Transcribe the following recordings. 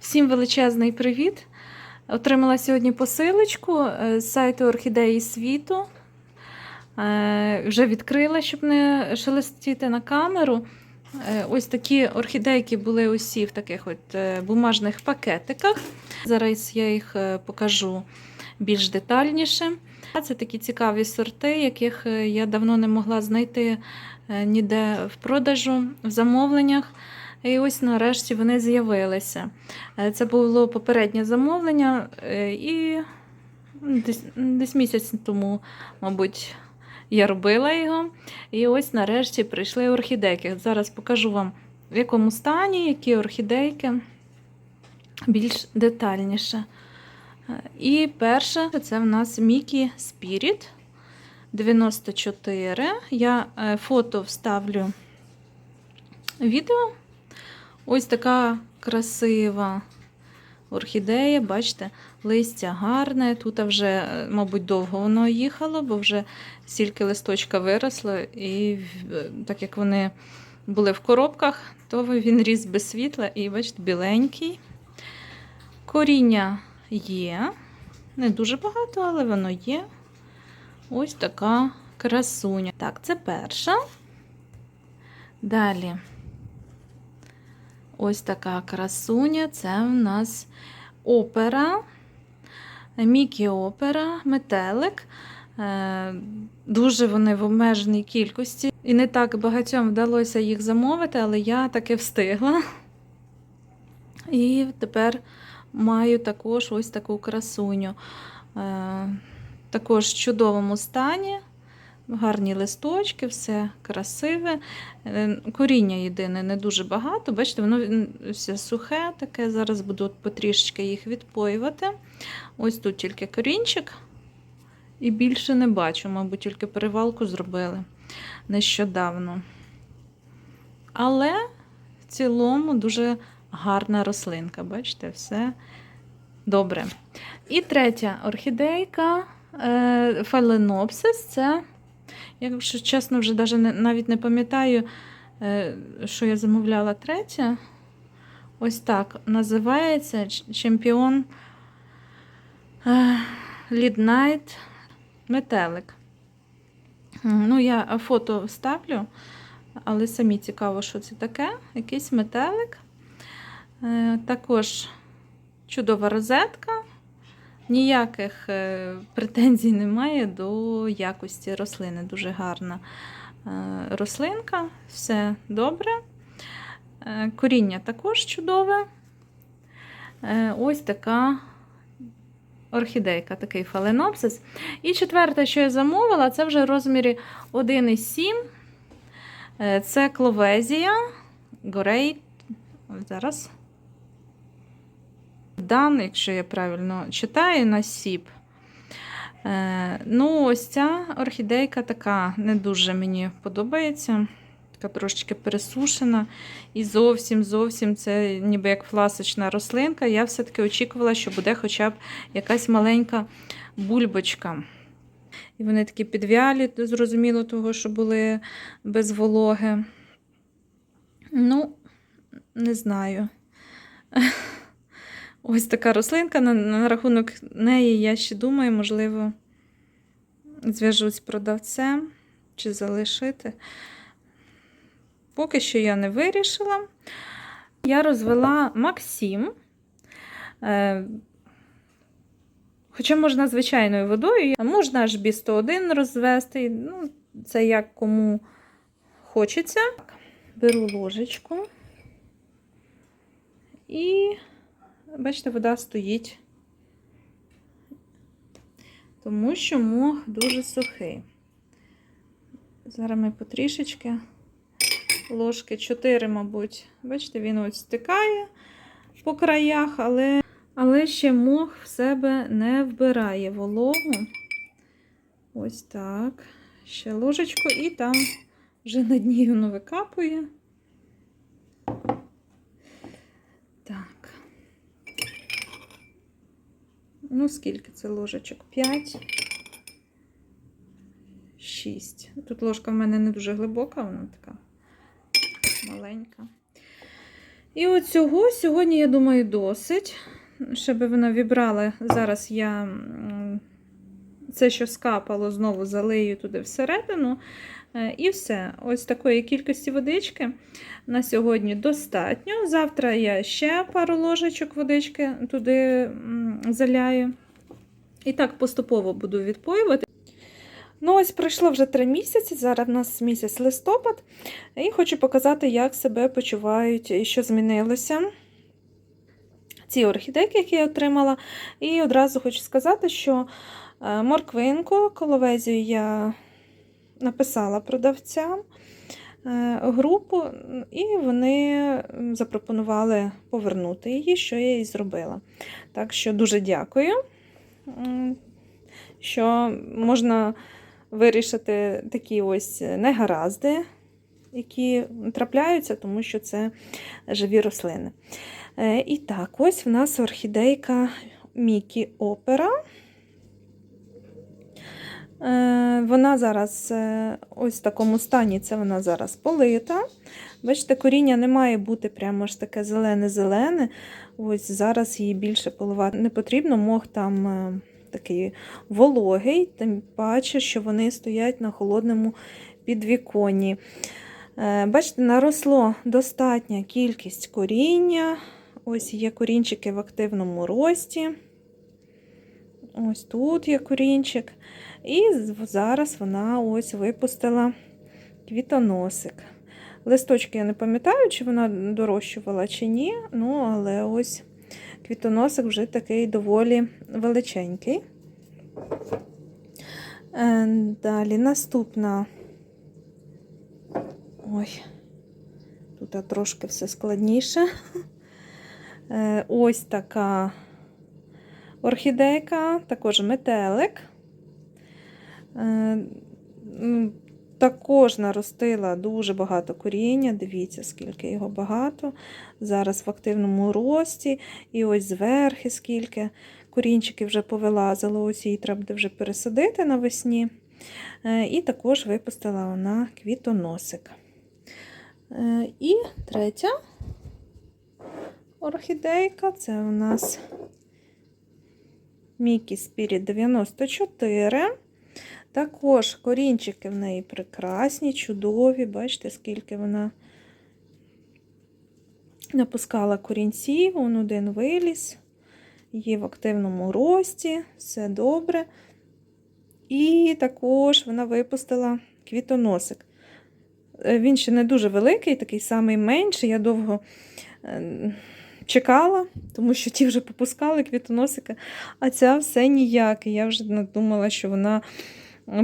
Всім величезний привіт! Отримала сьогодні посилочку е, з сайту Орхідеї світу. Е, Вже відкрила, щоб не шелестіти на камеру. Е, Ось такі орхідейки були усі в таких от бумажних пакетиках. Зараз я їх покажу більш детальніше. Це такі цікаві сорти, яких я давно не могла знайти ніде в продажу, в замовленнях. І ось нарешті вони з'явилися. Е, Це було попереднє замовлення, е, і десь, десь місяць тому, мабуть, я робила його. І ось нарешті прийшли орхідейки. Зараз покажу вам, в якому стані, які орхідейки більш детальніше. Е, І перше це в нас Мікі Spirit 94. Я фото вставлю відео. Ось така красива орхідея, бачите, листя гарне. Тут вже, е, мабуть, довго воно їхало, бо вже стільки листочка виросло, і е, так як вони були в коробках, то він ріс без світла і, бачите, біленький. Коріння є. Не дуже багато, але воно є. Ось така красуня. Так, це перша. Далі. Ось така красуня. Це в нас опера, Мікі опера, метелик. Е, Дуже вони в обмеженій кількості. І не так багатьом вдалося їх замовити, але я таки встигла. І тепер маю також ось таку красуню. Е, Також в чудовому стані. Гарні листочки, все красиве. Е, Коріння єдине не дуже багато. Бачите, воно все сухе таке. Зараз буду потрішечки їх відпоювати. Ось тут тільки корінчик. І більше не бачу, мабуть, тільки перевалку зробили нещодавно. Але в цілому дуже гарна рослинка. Бачите, все добре. І третя орхідейка е, Phalaenopsis. Це Якщо чесно, вже даже навіть не пам'ятаю, е, що я замовляла третя. Ось так називається чемпіон Ліднайт Метелик. Ну, я фото вставлю, але самі цікаво, що це таке. Якийсь метелик. Е, Також чудова розетка. Ніяких е, претензій немає до якості рослини. Дуже гарна е, рослинка, все добре. Е, Коріння також чудове. Ось така орхідейка, такий фаленопсис. І четверте, що я замовила, це вже в розмірі 1,7. Е, Це кловезія. Горей. Зараз. Дан, якщо я правильно читаю, на сіп. Е, ну, ось ця орхідейка така не дуже мені подобається. Така трошечки пересушена. І зовсім зовсім це ніби як фласочна рослинка. Я все-таки очікувала, що буде хоча б якась маленька бульбочка. І вони такі підвялі, зрозуміло, того, що були без вологи. Ну, не знаю. Ось така рослинка. На, на рахунок неї я ще думаю, можливо, зв'яжусь з продавцем чи залишити. Поки що я не вирішила. Я розвела Максим. Е, Хоча можна звичайною водою, можна аж бі 101 розвести. Ну, це як кому хочеться. Беру ложечку і Бачите, вода стоїть, тому що мох дуже сухий. Зараз ми потрішечки ложки 4, мабуть. Бачите, він ось стикає по краях, але, але ще мох в себе не вбирає вологу. Ось так. Ще ложечку, і там вже на дні воно викапує. Так. Ну, скільки це ложечок? 5, 6. Тут ложка в мене не дуже глибока, вона така маленька. І от цього сьогодні, я думаю, досить, щоб вона вібрала. Зараз я це, що скапало, знову залию туди всередину. Е, І все. Ось такої кількості водички на сьогодні достатньо. Завтра я ще пару ложечок водички туди заляю. І так поступово буду відпоювати. Ну, ось пройшло вже три місяці. Зараз в нас місяць листопад. І хочу показати, як себе почувають і що змінилося. Ці орхідейки, які я отримала. І одразу хочу сказати, що е, морквинку, коловезію я написала продавцям е, групу, і вони запропонували повернути її, що я і зробила. Так що дуже дякую, що можна вирішити такі ось негаразди, які трапляються, тому що це живі рослини. Е, І так, ось в нас орхідейка Мікі Опера. Е, Вона зараз е, ось в такому стані, це вона зараз полита. Бачите, коріння не має бути прямо ж таке зелене-зелене. Ось зараз її більше поливати не потрібно, мох там е, такий вологий, тим паче, що вони стоять на холодному підвіконні. Бачите, наросло достатня кількість коріння. Ось є корінчики в активному рості. Ось тут є корінчик. І зараз вона ось випустила квітоносик. Листочки я не пам'ятаю, чи вона дорощувала чи ні. Ну, але ось квітоносик вже такий доволі величенький. Е, Далі наступна. Ой, тут трошки все складніше. Е, Ось така орхідейка, також метелик. Е, Також наростила дуже багато коріння. Дивіться, скільки його багато. Зараз в активному рості. І ось зверхи, скільки корінчиків вже повилазило. Ось її треба буде вже пересадити навесні. Е, І також випустила вона квітоносик. Е, І третя орхідейка це у нас Мікі Спіріт 94. Також корінчики в неї прекрасні, чудові. Бачите, скільки вона напускала корінців, он один виліз, є в активному рості, все добре. І також вона випустила квітоносик. Е, Він ще не дуже великий, такий самий менший. Я довго е, чекала, тому що ті вже попускали квітоносика, а ця все ніяк. І Я вже надумала, що вона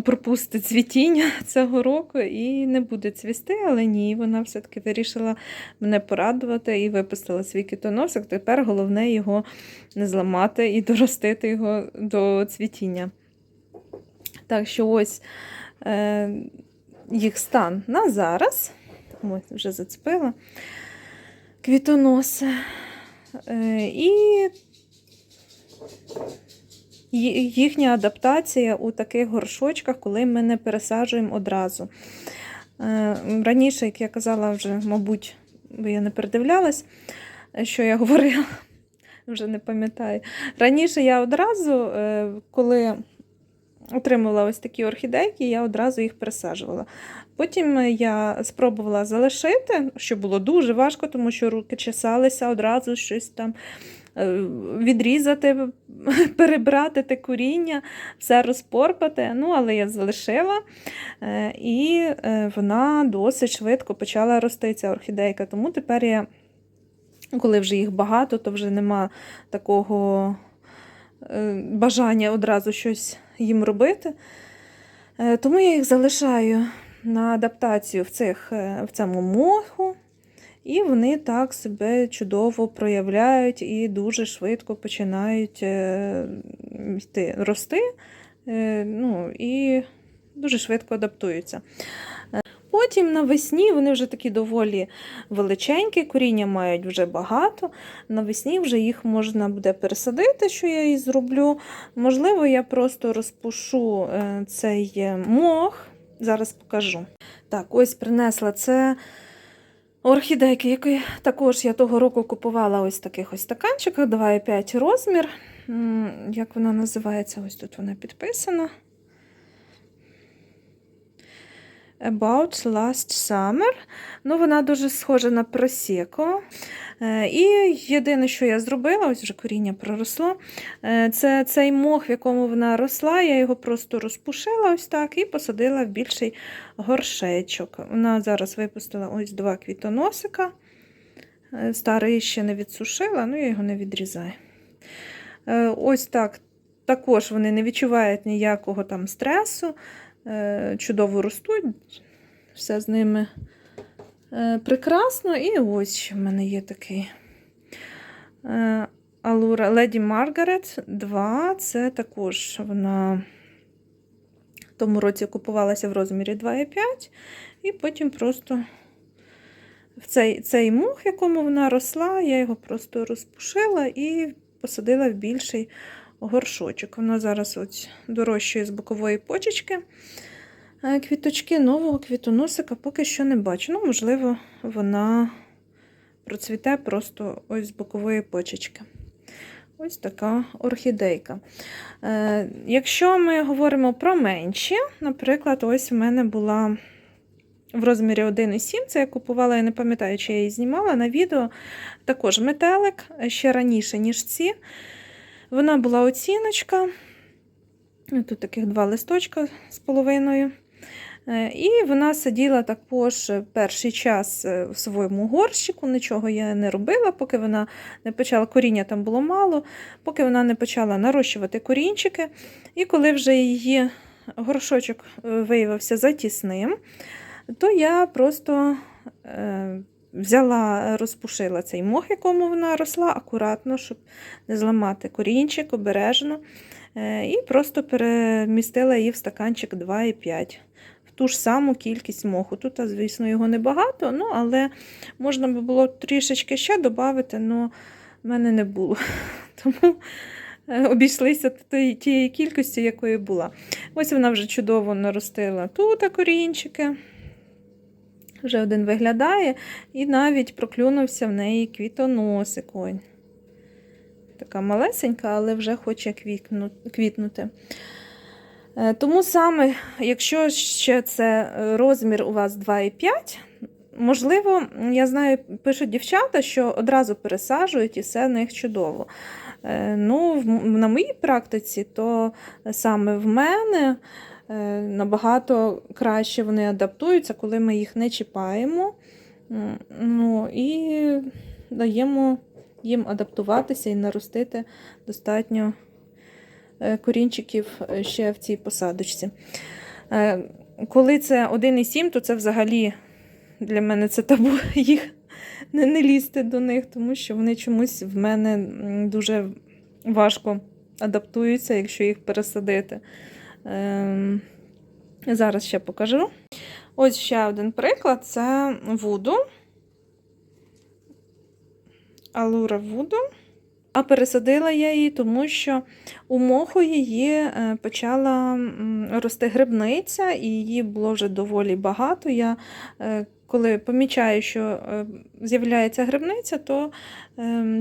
пропустить цвітіння цього року і не буде цвісти, але ні, вона все-таки вирішила мене порадувати і випустила свій квітоносик. Тепер головне його не зламати і доростити його до цвітіння. Так що ось е, їх стан на зараз. Ось, вже зацепила квітоноси. Е, і їхня адаптація у таких горшочках, коли ми не пересаджуємо одразу. Е, Раніше, як я казала, вже, мабуть, я не передивлялась, е, що я говорила, вже не пам'ятаю. Раніше я одразу, коли отримувала ось такі орхідейки, я одразу їх пересаджувала. Потім я спробувала залишити, що було дуже важко, тому що руки чесалися одразу щось там е, відрізати, перебрати те коріння, все розпорпати. Ну, але я залишила, е, і е, вона досить швидко почала рости, ця орхідейка. Тому тепер я, коли вже їх багато, то вже нема такого е, бажання одразу щось їм робити. Е, Тому я їх залишаю на адаптацію в, цих, е, в цьому моху. І вони так себе чудово проявляють і дуже швидко починають е, йти, рости. Е, Ну, і дуже швидко адаптуються. Потім навесні вони вже такі доволі величенькі, коріння мають вже багато. Навесні вже їх можна буде пересадити, що я і зроблю. Можливо, я просто розпушу цей мох. Зараз покажу. Так, ось принесла це Орхідейки, які також я того року купувала ось таких ось стаканчиках, 2,5 розмір. Як вона називається? Ось тут вона підписана. About Last Summer. Ну, вона дуже схожа на просеко. Е, І єдине, що я зробила, ось вже коріння проросло. е, Це цей мох, в якому вона росла. Я його просто розпушила ось так і посадила в більший горшечок. Вона зараз випустила ось два квітоносика. Е, Старий ще не відсушила, ну я його не відрізаю. Ось так. Також вони не відчувають ніякого там стресу, чудово ростуть, все з ними прекрасно. І ось ще в мене є такий е, Алура Леді Маргарет 2. Це також вона в тому році купувалася в розмірі 2,5, і потім просто в цей, цей мух, якому вона росла, я його просто розпушила і посадила в більший горшочок. Вона зараз ось дорощує з бокової почечки. Е, Квіточки нового квітоносика поки що не бачу. Ну, можливо, вона процвіте просто ось з бокової почечки. Ось така орхідейка. Е, якщо ми говоримо про менші, наприклад, ось в мене була в розмірі 1,7, це я купувала, я не пам'ятаю, чи я її знімала на відео. Також метелик ще раніше, ніж ці. Вона була оціночка. Тут таких два листочка з половиною. Е, І вона сиділа також перший час е, в своєму горщику, нічого я не робила, поки вона не почала, коріння там було мало, поки вона не почала нарощувати корінчики. І коли вже її горшочок е, виявився затісним, то я просто е, взяла, розпушила цей мох, якому вона росла, акуратно, щоб не зламати корінчик, обережно. Е, І просто перемістила її в стаканчик 2,5. Ту ж саму кількість моху. Тут, звісно, його небагато, ну, але можна би було трішечки ще додати, але в мене не було. Тому е, обійшлися тієї- кількості, якої була. Ось вона вже чудово наростила тут корінчики. Вже один виглядає, і навіть проклюнувся в неї квітоносик. Ой. Така малесенька, але вже хоче квітну- квітнути. Е, Тому саме, якщо ще це е, розмір у вас 2,5, можливо, я знаю, пишуть дівчата, що одразу пересаджують і все в них чудово. Е, Ну, на моїй практиці, то саме в мене набагато краще вони адаптуються, коли ми їх не чіпаємо. Ну, і даємо їм адаптуватися і наростити достатньо корінчиків е, ще в цій посадочці. Е, Коли це 1,7, то це взагалі для мене це табу їх не, не лізти до них, тому що вони чомусь в мене дуже важко адаптуються, якщо їх пересадити. Ем, Зараз ще покажу. Ось ще один приклад це Вуду. Алура Вуду. А пересадила я її, тому що у моху її е, почала рости грибниця, і її було вже доволі багато. Я е, коли помічаю, що е, з'являється грибниця, то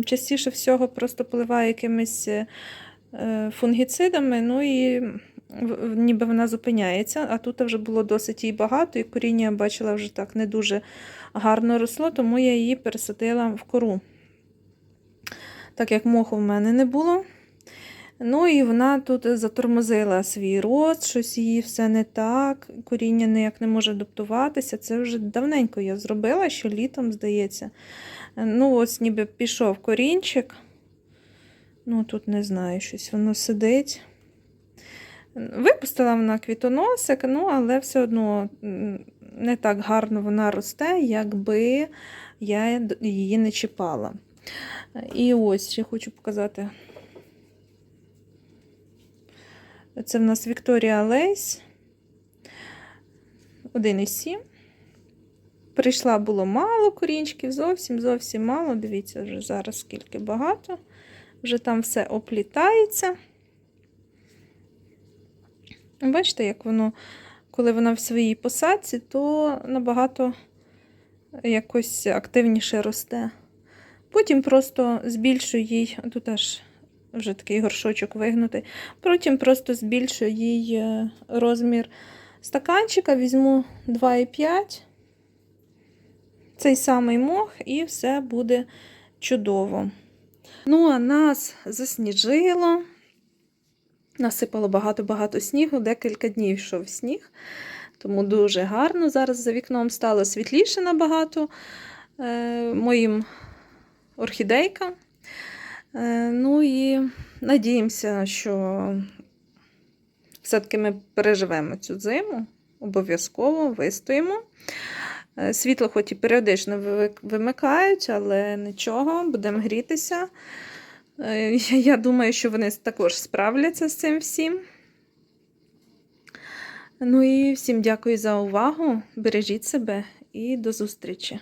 частіше всього просто поливаю якимись фунгіцидами, ну і ніби вона зупиняється, а тут вже було досить її багато, і коріння я бачила вже так не дуже гарно росло, тому я її пересадила в кору. Так як моху в мене не було. Ну і вона тут затормозила свій рост, щось її все не так, коріння ніяк не може адаптуватися. Це вже давненько я зробила, ще літом, здається. Ну, ось ніби пішов корінчик. Ну, тут не знаю, щось воно сидить. Випустила вона квітоносик, ну, але все одно не так гарно вона росте, якби я її не чіпала. І ось ще хочу показати. Це в нас Вікторія Лейс. 1,7. Прийшла було мало корінчиків, зовсім зовсім мало. Дивіться, вже зараз скільки багато. Вже там все оплітається. Бачите, як воно, коли вона в своїй посадці, то набагато якось активніше росте. Потім просто збільшую їй, тут аж вже такий горшочок вигнутий. Потім просто збільшую їй е, розмір стаканчика, візьму 2,5, цей самий мох, і все буде чудово. Ну, а нас засніжило. Насипало багато-багато снігу, декілька днів йшов сніг, тому дуже гарно. Зараз за вікном стало світліше набагато е, моїм орхідейкам. Е, ну і надіємося, що все-таки ми переживемо цю зиму, обов'язково вистоїмо. Е, Світло, хоч і періодично вимикають, але нічого, будемо грітися. Е, я думаю, що вони також справляться з цим всім. Ну і всім дякую за увагу. Бережіть себе і до зустрічі!